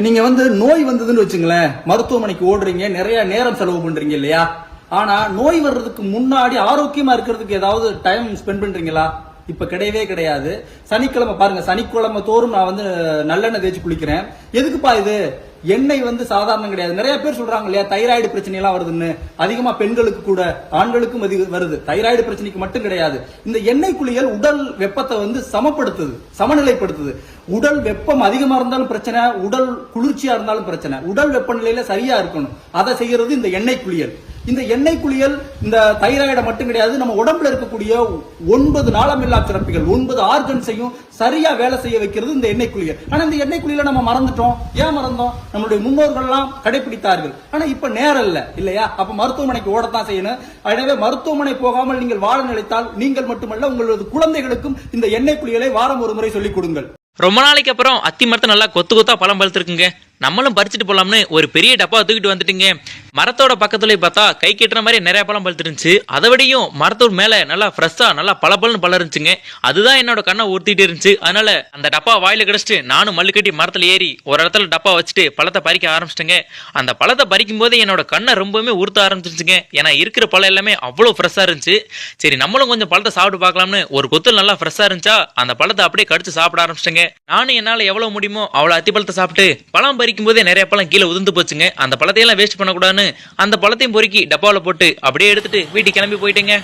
நீங்க வந்து நோய் வந்ததுன்னு வச்சுங்களேன் மருத்துவமனைக்கு ஓடுறீங்க நிறைய நேரம் செலவு பண்றீங்க இல்லையா? ஆனா நோய் வர்றதுக்கு முன்னாடி ஆரோக்கியமா இருக்கிறதுக்கு ஏதாவது டைம் ஸ்பெண்ட் பண்றீங்களா? இப்ப கிடையவே கிடையாது. சனிக்கிழமை பாருங்க சனிக்கிழமை தோறும் நான் வந்து நல்லெண்ணெய் தேய்ச்சி குளிக்கிறேன். எதுக்குப்பா இது? எண்ணெய் வந்து சாதாரணம் கிடையாது. நிறைய பேர் சொல்றாங்க இல்லையா தைராய்டு பிரச்சனை எல்லாம் வருதுன்னு. அதிகமா பெண்களுக்கு கூட ஆண்களுக்கும் அது வருது. தைராய்டு பிரச்சனைக்கு மட்டும் கிடையாது. இந்த எண்ணெய் குளியல் உடல் வெப்பத்தை வந்து சமப்படுத்துது சமநிலைப்படுத்துது. உடல் வெப்பம் அதிகமா இருந்தாலும் பிரச்சனை உடல் குளிர்ச்சியா இருந்தாலும் பிரச்சனை. உடல் வெப்பநிலையில சரியா இருக்கணும். அதை செய்யறது இந்த எண்ணெய் குளியல். இந்த எண்ணெய் குளியல் இந்த தைராய்டை மட்டும் கிடையாது நம்ம உடம்புல இருக்கக்கூடிய ஒன்பது நாளமில்லா சிறப்பிகள் ஒன்பது ஆர்கன்ஸையும் சரியா வேலை செய்ய வைக்கிறது இந்த எண்ணெய் குளியல். ஆனா இந்த எண்ணெய் குளியல நம்ம மறந்துட்டோம். ஏன் மறந்தோம்? நம்மளுடைய முன்னோர்கள் எல்லாம் கடைபிடித்தார்கள் ஆனா இப்ப நேரம் இல்ல இல்லையா? அப்ப மருத்துவமனைக்கு ஓடத்தான் செய்யணும். எனவே மருத்துவமனை போகாமல் நீங்கள் வாழ நினைத்தால் நீங்கள் மட்டுமல்ல உங்களது குழந்தைகளுக்கும் இந்த எண்ணெய் குளியலை வாரம் ஒரு முறை சொல்லிக் கொடுங்கள். ரொம்ப நாளைக்கு அப்புறம் அத்தி மரத்தை நல்லா கொத்து கொத்தா பழம் பழுத்துருக்குங்க. நம்மளும் பறிச்சுட்டு போலாம்னு ஒரு பெரிய டப்பா தூக்கிட்டு வந்துட்டீங்க. மரத்தோட பக்கத்துல பார்த்தா கை கட்டுற மாதிரி நிறைய பழம் பழுத்துருந்துச்சு அதை விடையும் மரத்தோட மேல நல்லா ஃப்ரெஷ்ஷா நல்லா பளபளன்னு பழம் இருந்துச்சுங்க. அதுதான் என்னோட கண்ணை ஊர்த்திட்டு இருந்துச்சு. அதனால அந்த டப்பா வாயில கிடச்சிட்டு நானும் மல்லு கட்டி மரத்துல ஏறி ஒரு இடத்துல டப்பா வச்சுட்டு பழத்தை பறிக்க ஆரம்பிச்சிட்டேங்க. அந்த பழத்தை பறிக்கும் போதே என்னோட கண்ணை ரொம்பவுமே உறுத்த ஆரம்பிச்சிருச்சுங்க. ஏன்னா இருக்கிற பழம் எல்லாமே அவ்வளோ ஃப்ரெஷ்ஷாக இருந்துச்சு. சரி நம்மளும் கொஞ்சம் பழத்தை சாப்பிட்டு பார்க்கலாம்னு ஒரு கொத்து நல்லா ஃப்ரெஷ்ஷாக இருந்துச்சா அந்த பழத்தை அப்படியே கடிச்சு சாப்பிட ஆரம்பிச்சிட்டேங்க. நானும் என்னால் எவ்வளோ முடியுமோ அவ்வளோ அத்தி பழத்தை சாப்பிட்டு பழம் பறிக்கும் போதே நிறைய பழம் கீழே உதிர்ந்து போச்சுங்க. அந்த பழத்தையெல்லாம் வேஸ்ட் பண்ணக்கூடாதுன்னு அந்த பழத்தையும் பொறுக்கி டப்பாவில் போட்டு அப்படியே எடுத்துட்டு வீட்டுக்கு கிளம்பி போயிட்டேங்க.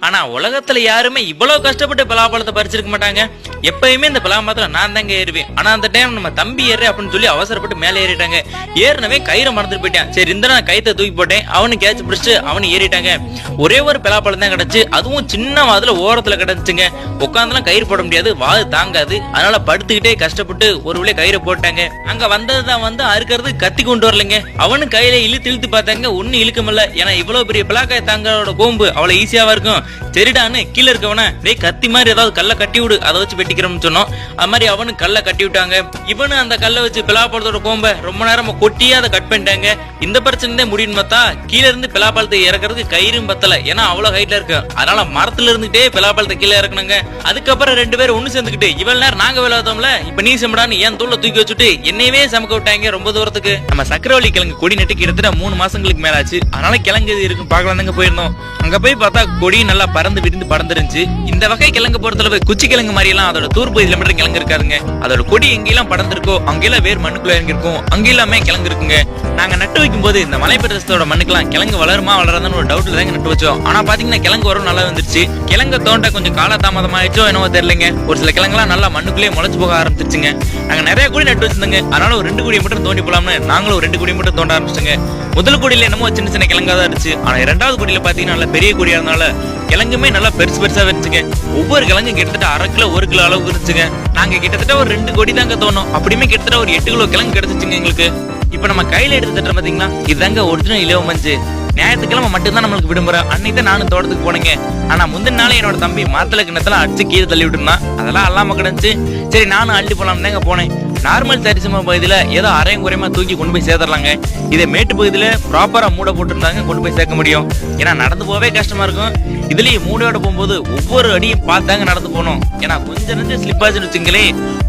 ஆனா உலகத்துல யாருமே இவ்வளவு கஷ்டப்பட்டு பலாப்பழத்தை பறிச்சிருக்க மாட்டாங்க. எப்பயுமே இந்த பலாமரத்துல நான் தாங்க ஏறுவேன். ஆனா அந்த டைம் நம்ம தம்பி ஏறு அப்படின்னு சொல்லி அவசரப்பட்டு மேலே ஏறிட்டாங்க. ஏறினவே கயிறை மறந்துட்டு போயிட்டான். சரி இந்த நான் கயித்தை தூக்கி போட்டேன். அவனு கேட்ச் பிடிச்சிட்டு அவனு ஏறிட்டாங்க. ஒரே ஒரு பலாப்பழம் தான் கிடைச்சு. அதுவும் சின்ன வாதுல ஓரத்துல கிடைச்சுங்க உட்காந்துலாம் கயிறு போட முடியாது. வாது தாங்காது. அதனால படுத்துக்கிட்டே கஷ்டப்பட்டு ஒரு வழியா கயிறை போட்டாங்க. அங்க வந்ததுதான் வந்து அறுக்கிறது கத்தி கொண்டு வரலைங்க. அவனு கையில இழுத்து இழுத்து பார்த்தாங்க. ஒன்னும் இழுக்கமில்ல. ஏன்னா இவ்வளவு பெரிய பலாக்காய் தாங்கோட கோம்பு அவ்வளவு ஈஸியாவா இருக்கும். சரிடான்னு கீழே இருக்கவன டேய் கத்தி மாதிரி ஏதாவது கல்லை கட்டி விடு அதை வச்சு வெட்டிக்கிறோம்னு சொன்னோம். அது மாதிரி அவனு கல்லை கட்டி விட்டாங்க. இவனு அந்த கல்லை வச்சு பிலாப்பழத்தோட போம்ப ரொம்ப நேரமா கொட்டியே அதை கட் பண்ணிட்டாங்க. இந்த பிரச்சனை முடியும் பார்த்தா கீழே இருந்து பிலாப்பழத்தை இறக்குறதுக்கு கயிறும் பத்தல. ஏன்னா அவ்வளவு ஹைட்ல இருக்கு. அதனால மரத்துல இருந்துட்டே பிலாப்பழத்தை கீழே இறக்கணுங்க. அதுக்கப்புறம் ரெண்டு பேரும் ஒண்ணு சேர்ந்துக்கிட்டு இவ்வளவு நேரம் நாங்க விளையாதோம்ல இப்ப நீ செம்மடான்னு என் தூள தூக்கி வச்சுட்டு என்னையவே சமக்க விட்டாங்க ரொம்ப தூரத்துக்கு. நம்ம சக்கரவள்ளி கிழங்கு கொடி நட்டு கிட்டத்தட்ட மூணு மாசங்களுக்கு மேல ஆச்சு அதனால கிழங்கு இது இருக்கும் பாக்கலாம் தாங்க போயிருந்தோம். அங்க போய் பார்த்தா கொடி நல்லா பறந்து விரிந்து பறந்துருந்துச்சு இந்த வகை கிழங்கு பொறுத்தளவு குச்சி கிழங்கு மாதிரி எல்லாம் அதோட தூர் பகுதியில மட்டும் கிழங்கு இருக்காதுங்க. அதோட கொடி எங்கெல்லாம் படர்ந்திருக்கோ அங்கெல்லாம் வேர் மண்ணுக்குள்ள இறங்கிருக்கும் அங்கெல்லாமே கிழங்கு இருக்குங்க. நாங்க நட்டு வைக்கும் போது இந்த மலை பிரதேசத்தோட மண்ணுக்கெல்லாம் கிழங்கு வளருமா வளராதுன்னு ஒரு டவுட்ல தாங்க நட்டு வச்சோம். ஆனா பாத்தீங்கன்னா கிழங்கு வரும் நல்லா வந்துருச்சு. கிழங்கு தோண்ட கொஞ்சம் காலதாமதமாயிடுச்சோ என்னவோ தெரியலங்க. ஒரு சில கிழங்குலாம் நல்லா மண்ணுக்குள்ளேயே முளைச்சு போக ஆரம்பிச்சிருச்சுங்க. நாங்க நிறைய குடி நட்டு வச்சிருந்தோங்க. அதனால ஒரு ரெண்டு குடியை மட்டும் தோண்டி போலாம்னு நாங்களும் ஒரு ரெண்டு குடி மட்டும் தோண்ட ஆரம்பிச்சிட்டோங்க. முதல் குடியில என்னமோ சின்ன சின்ன கிழங்கா தான் இருந்துச்சு. ஆனா இரண்டாவது குடியில பாத்தீங்கன்னா நல்ல பெரிய குடியா இருந்தனால கிழங்குமே நல்லா பெருசு பெருசா இருந்துச்சுங்க ஒவ்வொரு கிழங்கும் கிட்டத்தட்ட அரை கிலோ ஒரு கிலோ அளவுக்கு இருந்துச்சுங்க. நாங்க கிட்டத்தட்ட ஒரு ரெண்டு கோடி தாங்க தோணும். அப்படியுமே கிட்டத்தட்ட ஒரு எட்டு கிலோ கிழங்கு கிடைச்சிச்சுங்க எங்களுக்கு. இப்ப நம்ம கையில எடுத்து தட்டுற பாத்தீங்கன்னா இதுதாங்க ஒரிஜினல் இலவ மஞ்சு. ஞாயிற்றுக்கிழமை மட்டும்தான் நம்மளுக்கு விடுமுறை. அன்னைக்கு தான் நானும் தோட்டத்துக்கு போனேங்க. ஆனா முந்தின நாளே என்னோட தம்பி மரத்துல கிணத்துல அடிச்சு கீழே தள்ளி விட்டுருந்தான். அதெல்லாம் அல்லாம கிடந்துச்சு. சரி நானும் அள்ளி போலாம் தாங்க போனேன். நார்மல் சரிசம பகுதியில் ஏதோ அரையும் குறையமாக தூக்கி கொண்டு போய் சேர்த்துடலாங்க. இதே மேட்டு பகுதியில் ப்ராப்பராக மூட போட்டிருந்தாங்க கொண்டு போய் சேர்க்க முடியும். ஏன்னா நடந்து போகவே கஷ்டமாக இருக்கும். இதுலேயும் மூடையோட போகும்போது ஒவ்வொரு அடியும் பார்த்தாங்க நடந்து போகணும். ஏன்னா கொஞ்சம் நெஞ்சு ஸ்லிப்பாச்சுன்னு வச்சுங்களே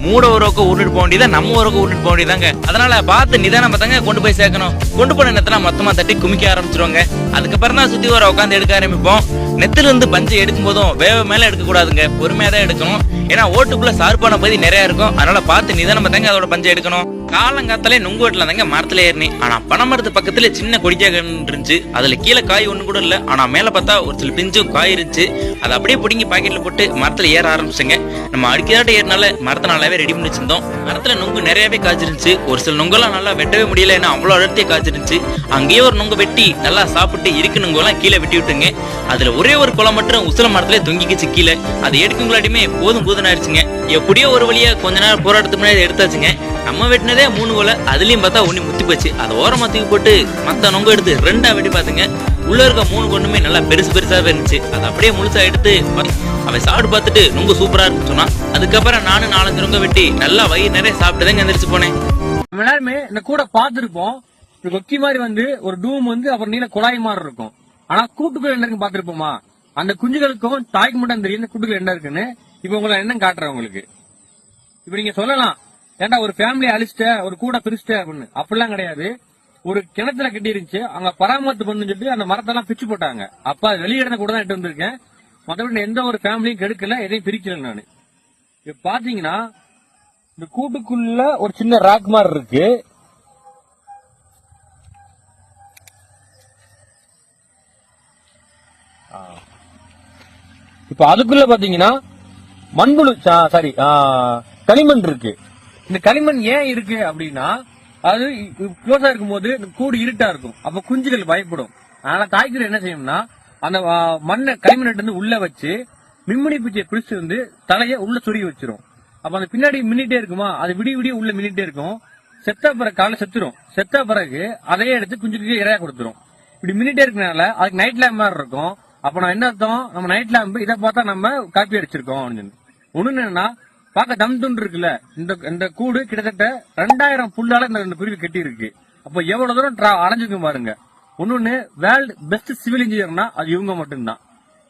மூட ஒரு பக்கம் உருட்டு போக வேண்டியதா நம்ம ஒரு பக்கம் உருட்டு போக வேண்டியதாங்க அதனால பார்த்து நிதானம் பார்த்தாங்க கொண்டு போய் சேர்க்கணும். கொண்டு போன நேரத்தில் மொத்தமாக தட்டி குமிக்க ஆரம்பிச்சிருவாங்க. அதுக்கப்புறம் தான் சுற்றி வர உட்காந்து எடுக்க ஆரம்பிப்போம். நெத்துல இருந்து பஞ்சை எடுக்கும் போதும் வேக மேல எடுக்க கூடாதுங்க பொறுமையா தான் எடுக்கணும். ஏன்னா ஓட்டுக்குள்ள சார்பான பகுதி நிறைய இருக்கும். அதனால பார்த்து நிதானம் தாங்க அதோட பஞ்சை எடுக்கணும். காலங்காத்தாலே நுங்கு வீட்டில் தாங்க மரத்துல ஏறினேன் ஆனா பனைமரத்து பக்கத்துல சின்ன கொடிக்காக இருந்துச்சு. அதுல கீழே காய் ஒண்ணு கூட இல்ல. ஆனா மேல பார்த்தா ஒரு சில பிஞ்சும் காய் இருந்துச்சு. அதை அப்படியே பிடுங்கி பாக்கெட்ல போட்டு மரத்துல ஏற ஆரம்பிச்சுங்க. நம்ம அடிக்கதாட்ட ஏறினால மரத்தை நல்லாவே ரெடி பண்ணி வச்சிருந்தோம். மரத்துல நுங்கு நிறையவே காய்ச்சிருந்துச்சு. ஒரு சில நுங்கெல்லாம் நல்லா வெட்டவே முடியல. ஏன்னா அவ்வளோ அடர்த்தியே காய்ச்சிருந்துச்சு. அங்கேயே ஒரு நுங்கு வெட்டி நல்லா சாப்பிட்டு இருக்கு நுங்கெல்லாம் கீழே வெட்டி விட்டுங்க. அதுல ஒரே ஒரு குளம் மட்டும் உசல மரத்துல தொங்கிக்கிச்சு கீழே. அது எடுக்குங்களாட்டியுமே போதும் போதும் ஆயிடுச்சுங்க. எப்படியோ ஒரு வழியா கொஞ்ச நேரம் போராட்டத்துக்கு முன்னாடி எடுத்தாச்சுங்க. நம்ம வெட்டினதே மூணு கோல அதுலயும் பார்த்தா ஒண்ணு முத்தி போச்சு. அதை ஓரமா தூக்கி போட்டு மத்த நொங்க எடுத்து ரெண்டா வெட்டி பார்த்துங்க. உள்ள இருக்க மூணு கொண்டுமே நல்லா பெருசு பெருசா இருந்துச்சு. அதை அப்படியே முழுசா எடுத்து அவன் சாப்பிட்டு பார்த்துட்டு ரொம்ப சூப்பரா இருக்குன்னு சொன்னான் அதுக்கப்புறம் நானும் நாலஞ்சு நொங்க வெட்டி நல்லா வயிறு நிறைய சாப்பிட்டுதாங்க எந்திரிச்சு போனேன். நம்ம எல்லாருமே இந்த கூட பார்த்திருப்போம். ஒரு கொக்கி மாதிரி வந்து ஒரு டூம் வந்து அப்புறம் நீல குழாய் மாதிரி இருக்கும். ஆனா கூட்டுக்குள்ள என்ன இருக்கு பார்த்திருப்போமா? அந்த குஞ்சுகளுக்கும் தாய்க்கு மட்டும் தெரியும் கூட்டுக்குள்ள என்ன இருக்குன்னு. இப்ப உங்களை என்ன காட்டுறேன் உங்களுக்கு. இப்ப நீங்க சொல்லலாம். ஏன்டா ஒரு ஃபேமிலி அழிச்சிட்ட ஒரு கூட பிரிச்சிட்ட அப்படின்னு. அப்படிலாம் கிடையாது. ஒரு கிணத்துல கட்டி இருந்துச்சு அங்க பராமரித்து பண்ணு சொல்லி அந்த மரத்தெல்லாம் பிச்சு போட்டாங்க. அப்ப அது வெளியே கூட தான் எட்டு வந்திருக்கேன். மற்றபடி எந்த ஒரு ஃபேமிலியும் கெடுக்கல எதையும் பிரிக்கல நான். இப்ப பாத்தீங்கன்னா இந்த கூட்டுக்குள்ள ஒரு சின்ன ராக் மாதிரி இருக்கு. இப்ப அதுக்குள்ள பாத்தீங்கன்னா மண்புழு சாரி களிமண் இருக்கு. இந்த களிமண் ஏன் இருக்கு அப்படின்னா அது க்ளோஸா இருக்கும்போது இந்த கூடு இருட்டா இருக்கும். அப்ப குஞ்சுகள் பயப்படும். அதனால தாய்க்குறி என்ன செய்யும்னா அந்த மண்ணை களிமண் வந்து உள்ள வச்சு மின்மினி பூச்சியை பிடிச்சு வந்து தலைய உள்ள சுருகி வச்சிரும். அப்ப அந்த பின்னாடி மின்னிட்டே இருக்குமா? அது விடிய விடிய உள்ள மின்னிட்டே இருக்கும். செத்த பிறகு காலை செத்துரும். செத்த பிறகு அதையே எடுத்து குஞ்சுக்கு இரையா கொடுத்துரும். இப்படி மின்னிட்டே இருக்கனால அதுக்கு நைட் லேம்ப் மாதிரி இருக்கும். அப்ப நான் என்ன அர்த்தம்? நம்ம நைட் லேம்ப் இதை பார்த்தா நம்ம காப்பி அடிச்சிருக்கோம் அப்படின்னு ஒண்ணு என்னன்னா பார்க்க தம் துண்டு இருக்குல்ல? இந்த இந்த கூடு கிட்டத்தட்ட ரெண்டாயிரம் புல்லால இந்த ரெண்டு குருவி கட்டி இருக்கு அப்ப எவ்வளவு தூரம் tra- பாருங்க. ஒன்னொன்னு வேர்ல்டு பெஸ்ட் சிவில் இன்ஜினியர்னா அது இவங்க மட்டும்தான்.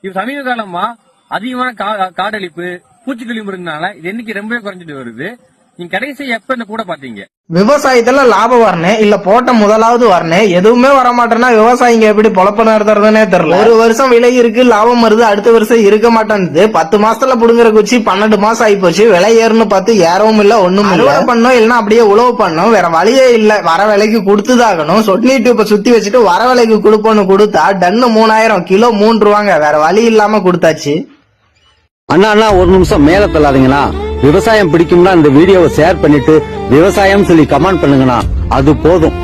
இது சமீப காலமா அதிகமான கா- காடழிப்பு பூச்சிக்கொல்லி இருந்தனால இது எண்ணிக்கை ரொம்பவே குறைஞ்சிட்டு வருது. நீங்க கடைசி எப்ப இந்த கூட பாத்தீங்க விவசாயத்துல லாபம் வரணும் இல்ல போட்ட முதலாவது வரணும். எதுவுமே வர மாட்டேன்னா விவசாயிங்க எப்படி பொழப்பு நடத்துறதுன்னே தெரியல. ஒரு வருஷம் விலை இருக்கு லாபம் வருது அடுத்த வருஷம் இருக்க மாட்டேங்குது பத்து மாசத்துல புடுங்குற குச்சி பன்னெண்டு மாசம் ஆகி போச்சு விலை ஏறுன்னு பார்த்து ஏறவும் இல்ல ஒண்ணும் அறுவடை பண்ணோம் இல்லைன்னா அப்படியே உழவு பண்ணோம். வேற வழியே இல்ல. வர விலைக்கு கொடுத்துதாகணும். சொட்னி டியூப்பை சுத்தி வச்சுட்டு வர விலைக்கு கொடுப்போன்னு கொடுத்தா டன்னு மூணாயிரம் கிலோ மூன்று ரூபாங்க வேற வழி இல்லாம கொடுத்தாச்சு. அண்ணா அண்ணா ஒரு நிமிஷம் மேல தள்ளாதீங்கண்ணா. விவசாயம் பிடிக்கும்னா இந்த வீடியோவை ஷேர் பண்ணிட்டு விவசாயம் சொல்லி கமெண்ட் பண்ணுங்கண்ணா. அது போதும்.